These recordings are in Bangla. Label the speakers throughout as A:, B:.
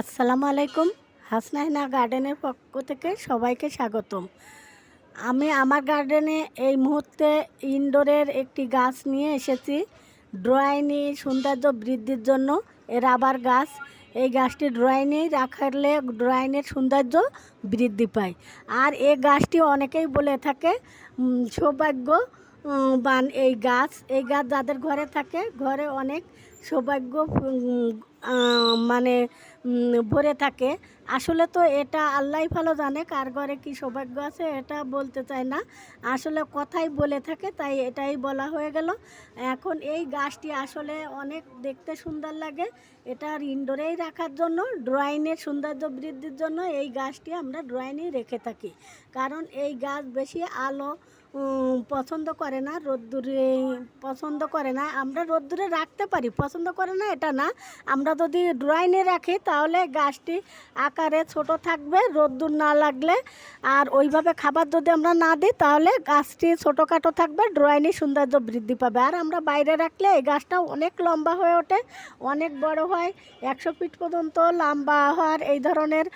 A: আসসালামু আলাইকুম। হাসনাহিনা গার্ডেনের পক্ষ থেকে সবাইকে স্বাগতম। আমি আমার গার্ডেনে এই মুহূর্তে ইনডোরের একটি গাছ নিয়ে এসেছি। ড্রয়িংয়ে সৌন্দর্য বৃদ্ধির জন্য এ রাবার গাছ। এই গাছটি ড্রয়িংয়ে রাখলে ড্রয়িংয়ের সৌন্দর্য বৃদ্ধি পায়। আর এই গাছটি অনেকেই বলে থাকে সৌভাগ্য বান এই গাছ। এই গাছ যাদের ঘরে থাকে, ঘরে অনেক সৌভাগ্য মানে ভরে থাকে। আসলে তো এটা আল্লাহ ভালো জানে, কার ঘরে কি সৌভাগ্য আছে এটা বলতে চাই না। আসলে কথাই বলে থাকে, তাই এটাই বলা হয়ে গেল। এখন এই গাছটি আসলে অনেক দেখতে সুন্দর লাগে। এটা ইনডোরেই রাখার জন্য ড্রয়িংয়ের সৌন্দর্য বৃদ্ধির জন্য এই গাছটি আমরা ড্রয়িংয়ে রেখে থাকি। কারণ এই গাছ বেশি আলো পছন্দ করে না, রোদ্দুরে পছন্দ করে না। আমরা রোদ্দুরে রাখতে পারি, পছন্দ করে না এটা না। আমরা যদি ড্রয়িংয়ে রাখি, তাহলে গাছটি আকারে ছোট থাকবে, রোদ্দুর না লাগলে। আর ওইভাবে খাবার যদি আমরা না দিই, তাহলে গাছটি ছোটোখাটো থাকবে ড্রয়িংয়ে সৌন্দর্য বৃদ্ধি পাবে। আর আমরা বাইরে রাখলে এই গাছটা অনেক লম্বা হয়ে ওঠে, অনেক বড় হয়, একশো ফিট পর্যন্ত লম্বা হওয়ার এই ধরনের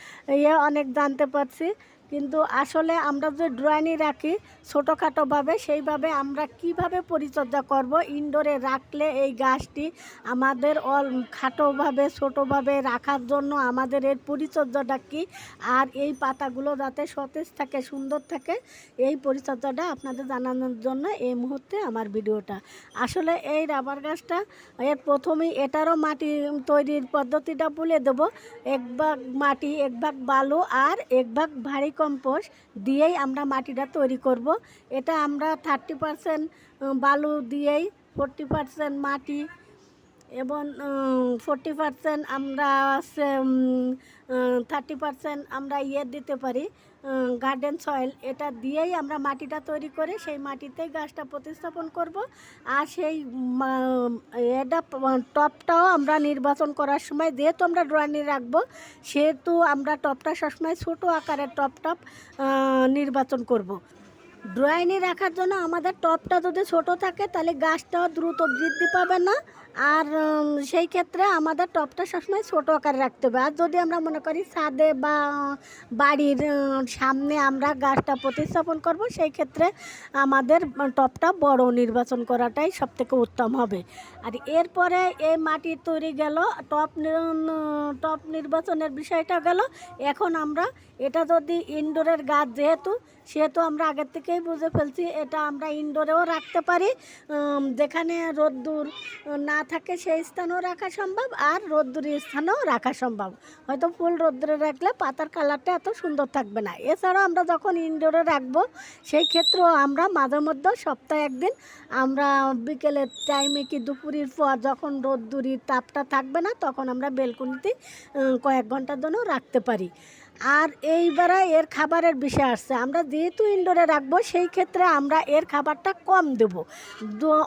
A: ইয়ে অনেক জানতে পারছি। কিন্তু আসলে আমরা যে ড্রয়িংয়ে রাখি ছোটোখাটোভাবে সেইভাবে আমরা কীভাবে পরিচর্যা করব? ইনডোরে রাখলে এই গাছটি আমাদের অল খাটোভাবে ছোটোভাবে রাখার জন্য আমাদের এর পরিচর্যাটা কী? আর এই পাতাগুলো যাতে সতেজ থাকে, সুন্দর থাকে, এই পরিচর্যাটা আপনাদের জানানোর জন্য এই মুহূর্তে আমার ভিডিওটা। আসলে এই রাবার গাছটা, এর প্রথমেই এটারও মাটি তৈরির পদ্ধতিটা বলে দেবো। এক ভাগ মাটি, এক ভাগ বালু আর এক ভাগ ভারী কম্পোস্ট দিয়েই আমরা মাটিটা তৈরি করব। এটা আমরা থার্টি পারসেন্ট বালু দিয়েই ফোরটি পারসেন্ট মাটি এবং ফোরটি পারসেন্ট আমরা থার্টি পারসেন্ট আমরা ইয়ে দিতে পারি গার্ডেন সয়েল এটা দিয়েই আমরা মাটিটা তৈরি করে সেই মাটিতেই গাছটা প্রতিস্থাপন করব আর সেই এটা টপটাও আমরা নির্বাচন করার সময়, যেহেতু আমরা ড্রয়িংয়ে রাখব, সেহেতু আমরা টপটা সবসময় ছোটো আকারের টপ টপ নির্বাচন করব। ড্রয়িংয়ে রাখার জন্য আমাদের টপটা যদি ছোট থাকে, তাহলে গাছটাও দ্রুত বৃদ্ধি পাবে না। আর সেই ক্ষেত্রে আমাদের টপটা সবসময় ছোট আকারে রাখতে হবে। আর যদি আমরা মনে করি ছাদে বা বাড়ির সামনে আমরা গাছটা প্রতিস্থাপন করব, সেই ক্ষেত্রে আমাদের টপটা বড় নির্বাচন করাটাই সবথেকে উত্তম হবে। আর এরপরে এই মাটির তৈরি গেল, টপ টপ নির্বাচনের বিষয়টা গেল। এখন আমরা, এটা যদি ইনডোরের গাছ যেহেতু, সেহেতু আমরা আগের থেকেই বুঝে ফেলছি, এটা আমরা ইনডোরেও রাখতে পারি। যেখানে রোদ্দুর না থাকে সেই স্থানেও রাখা সম্ভব আর রোদ্দুরের স্থানেও রাখা সম্ভব। হয়তো ফুল রোদ্দুরে রাখলে পাতার কালারটা এত সুন্দর থাকবে না। এছাড়াও আমরা যখন ইনডোরে রাখব, সেই ক্ষেত্রেও আমরা মাঝে মধ্যে সপ্তাহে একদিন আমরা বিকেলের টাইমে কি দুপুরের পর যখন রোদ্দুরির তাপটা থাকবে না, তখন আমরা বেলকুনিতে কয়েক ঘণ্টার জন্য রাখতে পারি। আর এইবারে এর খাবারের বিষয় আসছে। আমরা যেহেতু ইনডোরে রাখব, সেই ক্ষেত্রে আমরা এর খাবারটা কম দেব।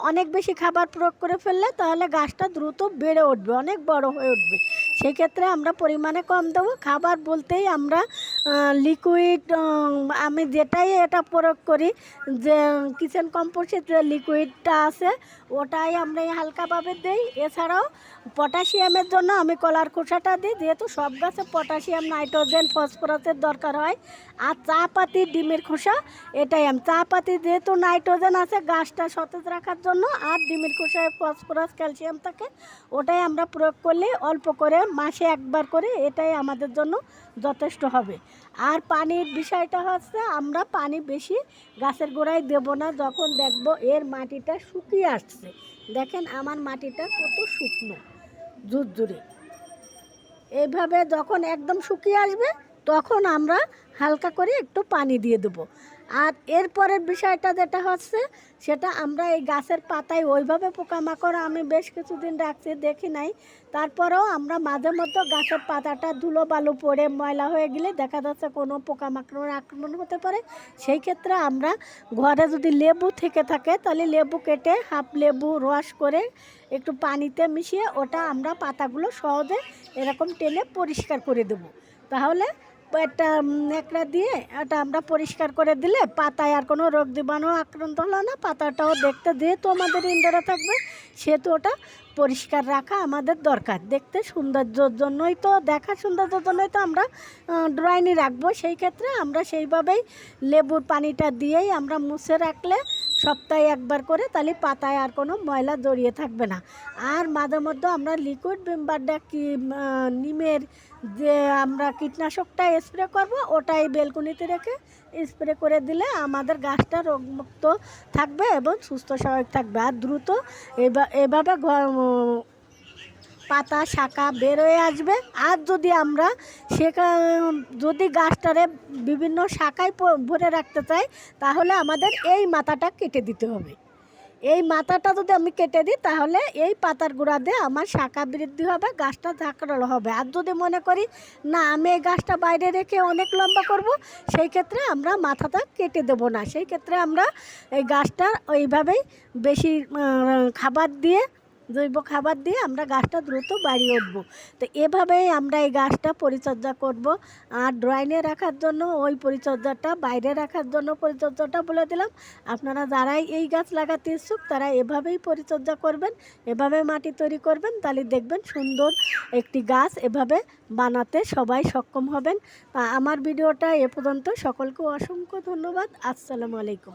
A: অনেক বেশি খাবার প্রয়োগ করে ফেললে তাহলে গাছটা দ্রুত বেড়ে উঠবে, অনেক বড় হয়ে উঠবে। সেই ক্ষেত্রে আমরা পরিমাণে কম দেবো। খাবার বলতেই আমরা লিকুইড আমি যেটাই এটা প্রয়োগ করি, যে কিচেন কম্পোস্টের যে লিকুইডটা আছে, ওটাই আমরা হালকাভাবে দিই। এছাড়াও পটাশিয়ামের জন্য আমি কলার খোসাটা দিই, যেহেতু সব গাছে পটাশিয়াম, নাইট্রোজেন, ফসফরাসের দরকার হয়। আর চা পাতি ডিমের খোসা, এটাই আমি। চা পাতি যেহেতু নাইট্রোজেন আছে, গাছটা সতেজ রাখার জন্য, আর ডিমের খোসায় ফসফরাস, ক্যালসিয়াম থাকে, ওটাই আমরা প্রয়োগ করলে অল্প করে মাসে একবার করে এটাই আমাদের জন্য যথেষ্ট হবে। আর পানির বিষয়টা হচ্ছে আমরা পানি বেশি গাছের গোড়ায় দেব না, যখন দেখব এর মাটিটা শুকিয়ে আসছে। দেখেন আমার মাটিটা কত শুকনো জুরজুরে এইভাবে যখন একদম শুকিয়ে আসবে, তখন আমরা হালকা করে একটু পানি দিয়ে দেবো। আর এরপরের বিষয়টা যেটা হচ্ছে, সেটা আমরা এই গাছের পাতায় ওইভাবে পোকামাকড় আমি বেশ কিছুদিন রাখছি, দেখি নাই। তারপরেও আমরা মাঝে মধ্যে গাছের পাতাটা ধুলো বালু পড়ে ময়লা হয়ে গেলে দেখা যাচ্ছে কোনো পোকামাকড়ের আক্রমণ হতে পারে। সেই ক্ষেত্রে আমরা ঘরে যদি লেবু থেকে থাকে, তাহলে লেবু কেটে হাফ লেবু রস করে একটু পানিতে মিশিয়ে ওটা আমরা পাতাগুলো সহজে এরকম টেনে পরিষ্কার করে দেবো। তাহলে একটা ন্যাকড়া দিয়ে এটা আমরা পরিষ্কার করে দিলে পাতায় আর কোনো রোগ জীবাণু আক্রান্ত হলো না। পাতাটাও দেখতে যেহেতু আমাদের ইনডোরে থাকবে, সেহেতু ওটা পরিষ্কার রাখা আমাদের দরকার। দেখতে সৌন্দর্যর জন্যই তো দেখা সৌন্দর্যের জন্যই তো আমরা ড্রয়িংয়ে রাখব। সেই ক্ষেত্রে আমরা সেইভাবেই লেবুর পানিটা দিয়েই আমরা মুছে রাখলে সপ্তাহে একবার করে তাহলে পাতায় আর কোনো ময়লা জড়িয়ে থাকবে না। আর মাঝে মধ্যে আমরা লিকুইড ভিমবারটা কি নিমের যে আমরা কীটনাশকটা স্প্রে করব, ওটাই বেলকুনিতে রেখে স্প্রে করে দিলে আমাদের গাছটা রোগমুক্ত থাকবে এবং সুস্থ স্বাভাবিক থাকবে। আর দ্রুত এভাবে পাতা, শাখা বেরোয় আসবে। আর যদি আমরা সেখা, যদি গাছটারে বিভিন্ন শাখায় ভরে রাখতে চাই, তাহলে আমাদের এই মাথাটা কেটে দিতে হবে। এই মাথাটা যদি আমি কেটে দিই, তাহলে এই পাতার গুঁড়া দিয়ে আমার শাখা বৃদ্ধি হবে, গাছটা ঝাঁকড়ালো হবে। আর যদি মনে করি, না, আমি এই গাছটা বাইরে রেখে অনেক লম্বা করব সেই ক্ষেত্রে আমরা মাথাটা কেটে দেবো না। সেই ক্ষেত্রে আমরা এই গাছটা ওইভাবেই বেশি খাবার দিয়ে জৈব খাবার দিয়ে আমরা গাছটা দ্রুত বাড়িয়ে উঠবো। তো এভাবেই আমরা এই গাছটা পরিচর্যা করব। আর ড্রয়িংয়ে রাখার জন্য, ওই পরিচর্যাটা, বাইরে রাখার জন্য পরিচর্যাটা বলে দিলাম। আপনারা যারাই এই গাছ লাগাতে ইচ্ছুক, তারা এভাবেই পরিচর্যা করবেন, এভাবে মাটি তৈরি করবেন, তাহলে দেখবেন সুন্দর একটি গাছ এভাবে বানাতে সবাই সক্ষম হবেন। তা আমার ভিডিওটা এ পর্যন্ত। সকলকে অসংখ্য ধন্যবাদ। আসসালামু আলাইকুম।